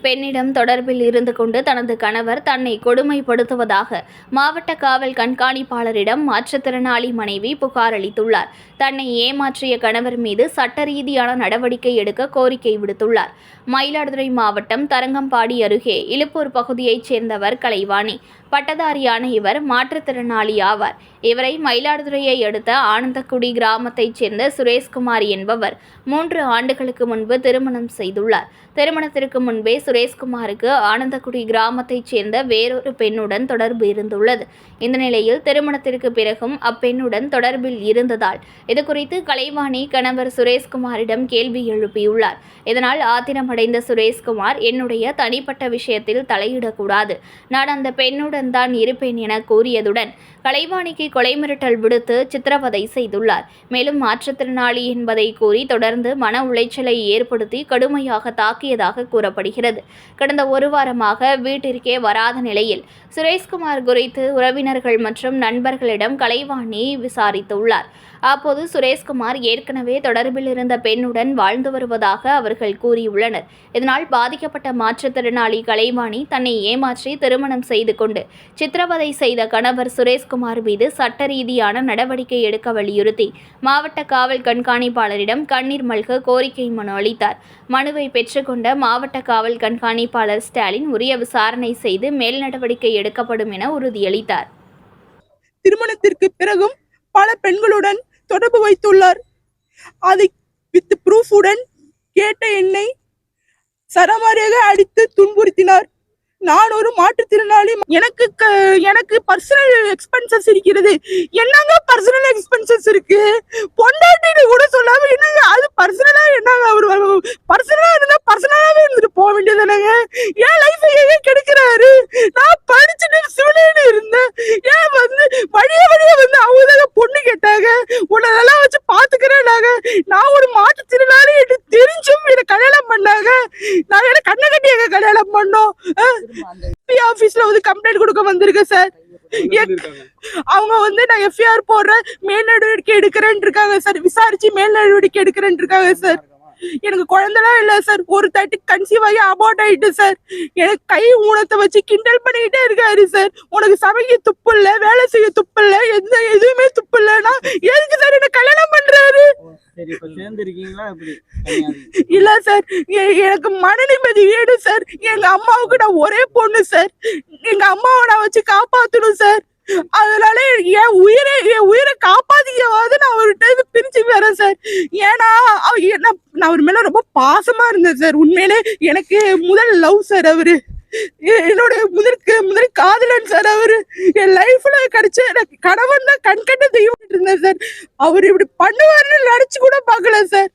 பெண்ணிடம் தொடர்பில் இருந்து கொண்டு தனது கணவர் தன்னை கொடுமைப்படுத்துவதாக மாவட்ட காவல் கண்காணிப்பாளரிடம் மாற்றுத்திறனாளி மனைவி புகார் அளித்துள்ளார். தன்னை ஏமாற்றிய கணவர் மீது சட்ட ரீதியான நடவடிக்கை எடுக்க கோரிக்கை விடுத்துள்ளார். மயிலாடுதுறை மாவட்டம் தரங்கம்பாடி அருகே இலுப்பூர் பகுதியைச் சேர்ந்தவர் கலைவாணி. பட்டதாரியான இவர் மாற்றுத்திறனாளி ஆவார். இவரை மயிலாடுதுறையை அடுத்த ஆனந்தக்குடி கிராமத்தைச் சேர்ந்த சுரேஷ்குமார் என்பவர் மூன்று ஆண்டுகளுக்கு முன்பு திருமணம் செய்துள்ளார். திருமணத்திற்கு முன்பே சுரேஷ்குமாருக்கு ஆனந்தக்குடி கிராமத்தைச் சேர்ந்த வேறொரு பெண்ணுடன் தொடர்பு இருந்துள்ளது. இந்த நிலையில் திருமணத்திற்கு பிறகும் அப்பெண்ணுடன் தொடர்பில் இருந்ததால் இதுகுறித்து கலைவாணி கணவர் சுரேஷ்குமாரிடம் கேள்வி எழுப்பியுள்ளார். இதனால் ஆத்திரமடைந்த சுரேஷ்குமார் என்னுடைய தனிப்பட்ட விஷயத்தில் தலையிடக்கூடாது. நான் அந்த பெண்ணுடன் தான் இருப்பேன் என கூறியதுடன் கலைவாணிக்கு கொலை மிரட்டல் விடுத்து சித்திரவதை செய்துள்ளார். மேலும் மாற்றுத்திறனாளி என்பதை கூறி தொடர்ந்து மன உளைச்சலை ஏற்படுத்தி கடுமையாக தாக்கியதாக கூறப்படுகிறது. கடந்த ஒரு வாரமாக வீட்டிற்கே வராத நிலையில் சுரேஷ்குமார் குறித்து உறவினர்கள் மற்றும் நண்பர்களிடம் கலைவாணி விசாரித்துள்ளார். அப்போது சுரேஷ்குமார் ஏற்கனவே தொடர்பில் இருந்த பெண்ணுடன் வாழ்ந்து வருவதாக அவர்கள் கூறியுள்ளனர். இதனால் பாதிக்கப்பட்ட மாற்றுத்திறனாளி கலைவாணி தன்னை ஏமாற்றி திருமணம் செய்து கொண்டு சித்திரவதை செய்த கணவர் சுரேஷ்குமார் மீது சட்ட ரீதியான நடவடிக்கை எடுக்க வலியுறுத்தி மாவட்ட காவல் கண்காணிப்பாளரிடம் கண்ணீர் மல்க கோரிக்கை மனு அளித்தார். மனுவை பெற்றுக்கொண்ட மாவட்ட காவல் கண்காணிப்பாளர் ஸ்டாலின் உரிய விசாரணை செய்து மேல் நடவடிக்கை எடுக்கப்படும் என உறுதியளித்தார். திருமணத்திற்கு பிறகும் பல பெண்களுடன் தொடர்பு வைத்துள்ளார். அதை வித் ப்ரூஃபுடன் கேட்ட என்னை சரமாரியாக அடித்து துன்புறுத்தினார். நான் ஒரு மாற்றுத்திறனாளி எனக்கு க- எனக்கு பர்சனல் எக்ஸ்பென்சஸ் இருக்கிறது. என்னங்க பர்சனல் எக்ஸ்பென்சஸ் இருக்கு? பொண்டாட்டின்னு கூட சொல்லாம என்னங்க அது பர்சனலா என்னங்க அவர் பர்சனலா இருந்தா பர்சனலாவே இருந்துட்டு போக வேண்டியதானங்க ஏன் லைஃப் ஏன் கெடுக்கிறாரு? நான் படிச்சுட்டு சிவிலியன் இருந்தேன். ஏன் வந்து வழிய வழிய வந்து அவங்க தாங்க பொண்ணு கேட்டாங்க. உன்னை நல்லா வச்சு பாத்துக்கிறேன் நாங்க நான் ஒரு மாற்றுத்திறனாளி என்று தெரிஞ்சும் என்னை கல்யாணம் பண்ணாங்க நான் என்ன கண்ணை கட்டி எங்க கல்யாணம் பண்ணோம்? ஆபீஸ்ல வந்து கம்ப்ளைண்ட் கொடுக்க வந்திருக்கேன் சார். அவங்க வந்து நான் எஃப்ஐஆர் போடுறேன் மேல் நடவடிக்கை எடுக்கிறேன்னு இருக்காங்க சார். விசாரிச்சு மேல் நடவடிக்கை எடுக்கிறேன்னு இருக்காங்க சார். எனக்கு குழந்தைலாம் இல்ல சார். ஒரு தட்டு கன்சீவ் ஆகி அபார்ட் ஆயிட்டு சார். எனக்கு கை ஊனத்தை வச்சு கிண்டல் பண்ணிக்கிட்டே இருக்காரு சார். உனக்கு சமைக்க துப்பு இல்ல வேலை செய்ய துப்பு இல்ல எந்த எதுவுமே துப்பு இல்லைன்னா எதுக்கு சார் என்ன கல்யாணம் பண்றாரு? சரி இப்ப சேர்ந்து இருக்கீங்களா எப்படி? தனியா இல்ல சார் எனக்கு மன நிம்மதி வேணும் சார். எங்க அம்மாவுக்கு நான் ஒரே பொண்ணு சார். எங்க அம்மாவை நான் வச்சு காப்பாத்தணும் சார். அதனால என் உயிரை என் உயிரை காப்பாத்திக்கவாது நான் அவர்கிட்ட இருந்து பிரிச்சு வரேன் சார். ஏன்னா நான் அவர் மேல ரொம்ப பாசமா இருந்தேன் சார். உண்மையிலே எனக்கு முதல் லவ் சார் அவரு. என்னோட முதற்கு முதல் காதலன் சார் அவரு என் லைஃப்ல கிடைச்ச எனக்கு கணவன் தான் கண்கண்ட தெய்வம் இருந்தேன் சார். அவர் இப்படி பண்ணுவாருன்னு நினைச்சு கூட பாக்கல சார்.